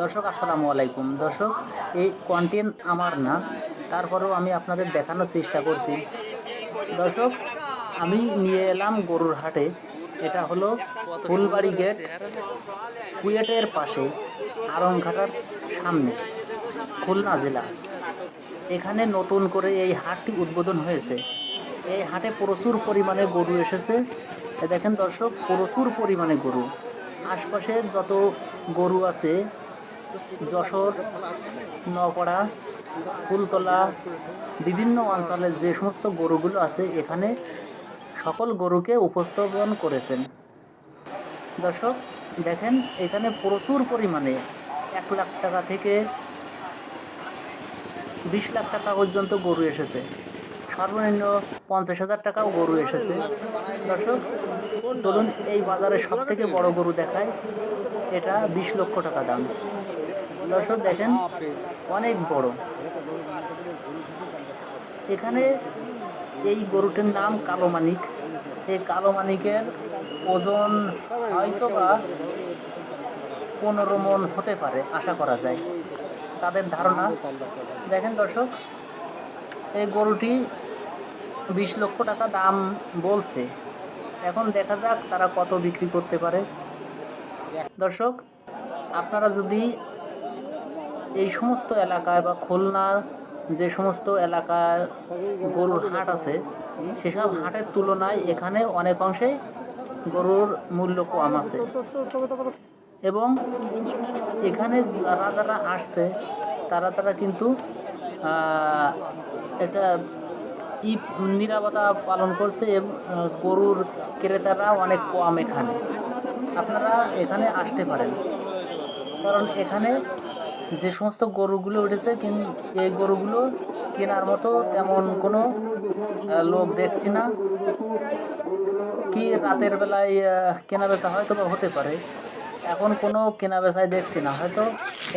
দর্শক, আসসালামু আলাইকুম। দর্শক, এই কন্টেন্ট আমার না, তারপরেও আমি আপনাদের দেখানোর চেষ্টা করছি। দর্শক, আমি নিয়ে এলাম গরুর হাটে, এটা হলো ফুলবাড়ি গেট কুয়েটের পাশে আরংঘাটার সামনে, খুলনা জেলা। এখানে নতুন করে এই হাটটি উদ্বোধন হয়েছে। এই হাটে প্রচুর পরিমাণে গরু এসেছে। দেখেন দর্শক, প্রচুর পরিমাণে গরু। আশপাশের যত গরু আছে যশোর নপাড়া ফুলতলা, বিভিন্ন অঞ্চলের যে সমস্ত গরুগুলো আছে, এখানে সকল গরুকে উপস্থাপন করেছেন। দর্শক, দেখেন, এখানে প্রচুর পরিমাণে এক লাখ টাকা থেকে বিশ লাখ টাকা পর্যন্ত গরু এসেছে। সর্বনিম্ন পঞ্চাশ হাজার টাকাও গরু এসেছে। দর্শক, চলুন এই বাজারে সব থেকে বড় গরু দেখায় এটা বিশ লক্ষ টাকা দাম। দর্শক দেখেন, অনেক বড়। এখানে এই গরুটির নাম কালো মানিক। এই কালো মানিকের ওজন হয়তো বা পনেরো মন হতে পারে, আশা করা যায়। তাদের ধারণা, দেখেন দর্শক, এই গরুটি বিশ লক্ষ টাকা দাম বলছে। এখন দেখা যাক তারা কত বিক্রি করতে পারে। দর্শক, আপনারা যদি এই সমস্ত এলাকায় বা খুলনার যে সমস্ত এলাকার গরুর হাট আছে, সেসব হাটের তুলনায় এখানে অনেক অংশে গরুর মূল্য কম আছে। এবং এখানে যারা যারা আসছে, তারা তারা কিন্তু একটা ই নিরাপত্তা পালন করছে এবং গরুর ক্রেতারা অনেক কম এখানে। আপনারা এখানে আসতে পারেন। কারণ এখানে যে সমস্ত গরুগুলো উঠেছে, কিন, এই গরুগুলো কেনার মতো তেমন কোনো লোক দেখছি না। কি রাতের বেলায় কেনা বেচা হয়তো বা হতে পারে। এখন কোনো কেনা বেচায় দেখছি না। হয়তো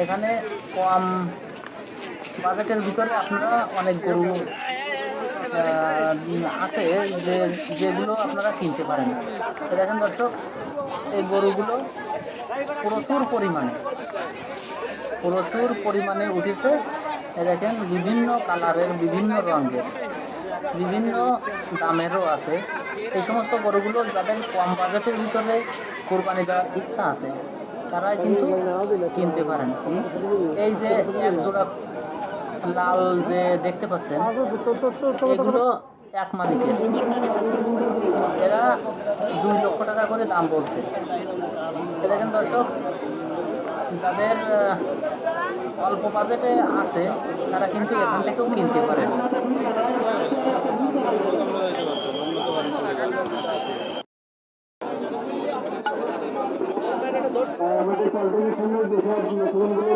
এখানে কম বাজেটের ভিতরে আপনারা অনেক গরু আছে যে, যেগুলো আপনারা কিনতে পারেন। দেখেন দর্শক, এই গরুগুলো প্রচুর পরিমাণে। প্রচুর পরিমাণে উঠেছে। দেখেন, বিভিন্ন কালারের, বিভিন্ন রঙের, বিভিন্ন দামেরও আছে। এই সমস্ত গরুগুলো যাদের কম বাজেটের ভিতরে কোরবানি দেওয়ার ইচ্ছা আছে, তারাই কিন্তু কিনতে পারেন। এই যে এক জোড়া লাল যে দেখতে পাচ্ছেন, এগুলো এক মালিকের। এরা দুই লক্ষ টাকা করে দাম বলছে। দেখেন দর্শক, যাদের অল্প বাজেটে আছে তারা কিন্তু এখান থেকেও কিনতে পারেন। আমাদের কন্ট্রিবিউশনের যেসব নতুনগুলো